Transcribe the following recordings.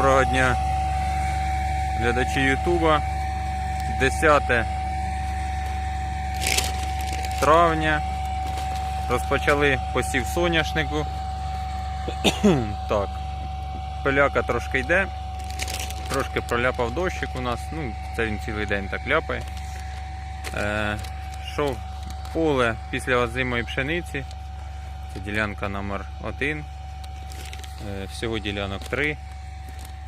Доброго дня, глядачі Ютуба. 10 травня. Розпочали посів соняшнику. так, пиляка трошки йде. Трошки проляпав дощик у нас. Ну, це він цілий день так ляпає. Е, Шов поле після озимої пшениці. Це ділянка номер 1 Е, Всього ділянок 3.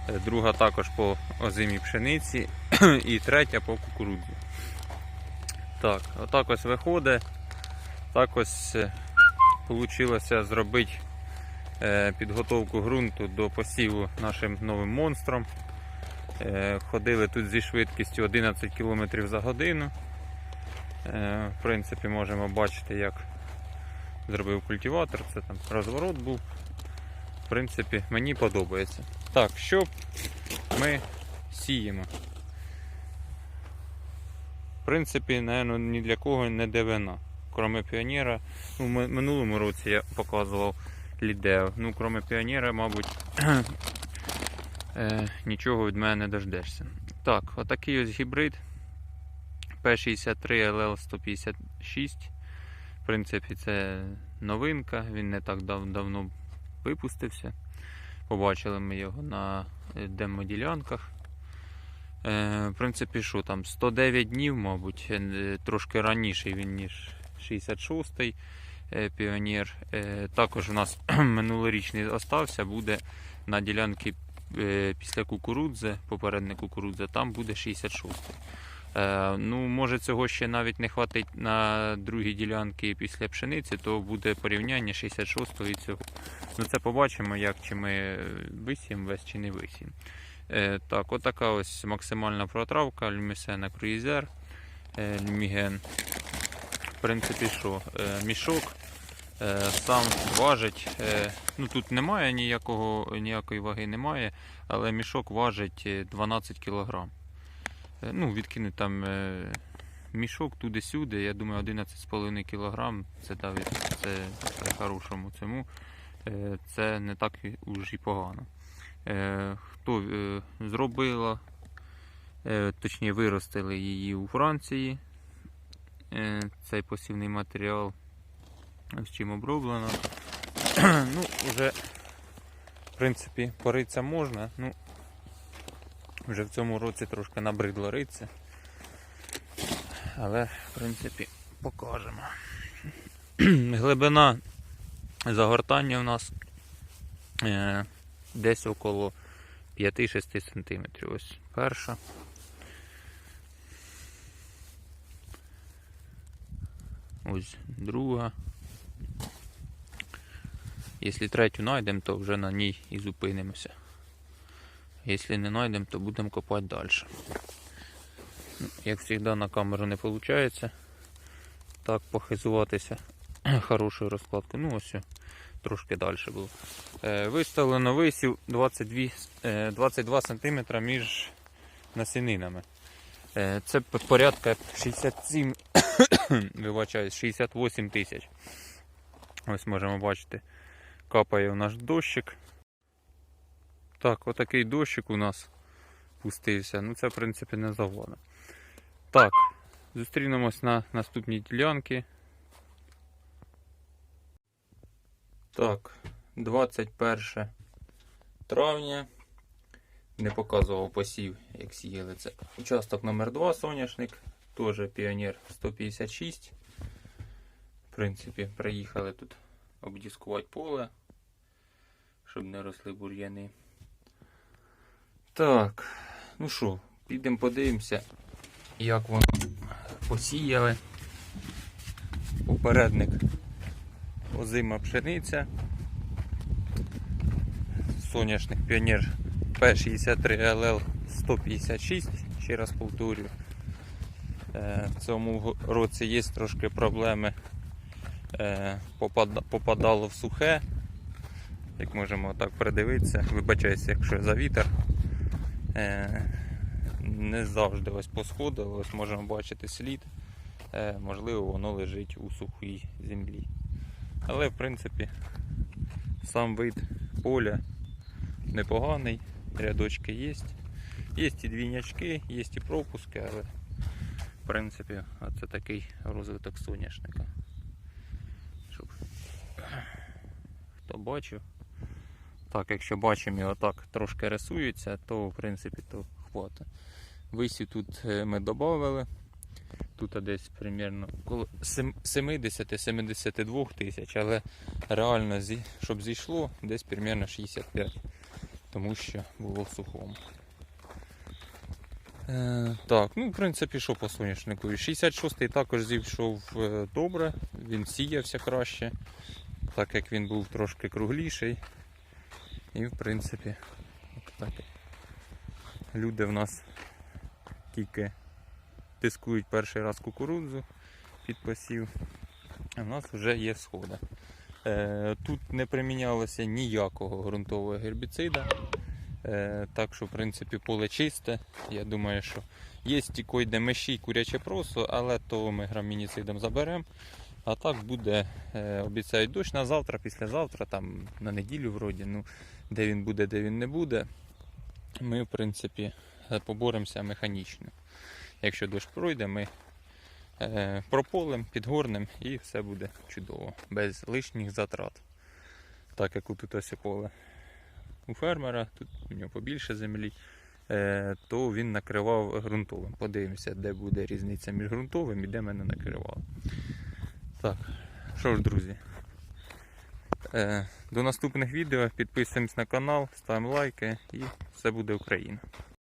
Е, Друга також по озимій пшениці і третя по кукурудзі. Так, отак ось виходить. Так ось вийшло зробити е, підготовку ґрунту до посіву нашим новим монстром. Е, Ходили тут зі швидкістю 11 км за годину. Е, В принципі, можемо бачити, як зробив культиватор. Це там розворот був. В принципі, мені подобається. Так, що ми сіємо? В принципі, напевно, ні для кого не дивина. Кроме піонера. Ну, минулому році я показував лідео. Ну, кроме піонера, мабуть, е, нічого від мене не дождешся. Так, отакий ось гібрид. P63 LL156. В принципі, це новинка, він не так дав, давно випустився. Побачили ми його на е, демоділянках. Е, в принципі, що там 109 днів, мабуть, е, трошки раніше він, ніж 66-й е, піонер. Е, також у нас минулорічний остався, буде на ділянці після кукурудзи, попередник кукурудзи, там буде 66-й. Е, ну, може цього ще навіть не хватить на другій ділянки після пшениці, то буде порівняння 66-го і цього. Ну це побачимо, як чи ми висім весь чи не висім. Е, так, отака ось максимальна протравка, люмісена круїзер, е, люміген. В принципі, що, мішок сам важить. Ну тут немає ніякого, ніякої ваги немає, але мішок важить е, 12 кг. Е, ну, відкинуть там е, мішок туди-сюди, я думаю, 11,5 кг це давить, це при хорошому цьому. Е, це не так уж і погано. Хто зробила, точніше виростили її у Франції. Цей посівний матеріал з чим оброблено. ну, вже, в принципі, поритися можна. Ну, вже в цьому році трошки набридло ритися. Але, в принципі, покажемо. Глибина загортання у нас е, десь около 5-6 см. Ось перша. Ось друга. Якщо третю знайдемо, то вже на ній і зупинимося. Якщо не знайдемо, то будемо копати далі. Ну, Як завжди на камеру не виходить. Так похизуватися хорошою розкладкою. Ну ось трошки далі було. Е, виставлено висів 22, е, 22 см між насінинами. Е, це порядка 67, вибачаюсь, 68 тисяч. Ось можемо бачити, капає у наш дощик. Так, отакий дощик у нас пустився. Ну це в принципі не завода. Так, зустрінемось на наступній ділянці. Так, 21 травня. Не показував посів, як сіяли. Це участок номер 2 соняшник, теж піонер 156. В принципі, приїхали тут обдіскувати поле, щоб не росли бур'яни. Так, ну що, підемо подивимося, як воно посіяли. Попередник озима пшениця. Соняшник піонер P63LL 156, ще раз повторюю. Е, В цьому році є трошки проблеми. Е, Попадало в сухе. Як можемо так придивитися, вибачаюся, якщо за вітер. Е, Не завжди ось посходило, ось можемо бачити слід. Е, Можливо, воно лежить у сухій землі. Але в принципі сам вид поля непоганий. рядочки є. Є і двійнячки, є і пропуски, але в принципі це такий розвиток соняшника. Щоб хто бачив. Так, якщо бачимо і отак трошки рисується, то в принципі то хватить. Висів тут е, ми додали. Тут десь примерно 70-72 тисяч, але реально, щоб зійшло, десь примерно 65, тому що було в сухому. Е, так, ну в принципі, що по соняшнику? 66-й також зійшов е, добре, він сіявся краще, так як він був трошки кругліший. І в принципі, так. Люди в нас тільки тискують перший раз кукурудзу під посів, а в нас вже є сходи. Е, тут не примінялося ніякого ґрунтового гербіцида. Е, так що, в принципі, поле чисте. Я думаю, що є тільки йде меші й куряче просо, але то ми грамініцидом заберемо. А так буде, е, обіцяють дощ на завтра, післязавтра, там на неділю вроді. Ну, де він буде, де він не буде. Ми, в принципі, е, поборемося механічно. Якщо дощ пройде, ми е, прополем, підгорнем і все буде чудово, без лишніх затрат. Так як тут ось поле у фермера, тут у нього побільше землі, то він накривав ґрунтовим. Подивимося, де буде різниця між ґрунтовим і де мене накривало. Так, що ж, друзі. Е, до наступних відео підписуємось на канал, ставимо лайки і все буде Україна.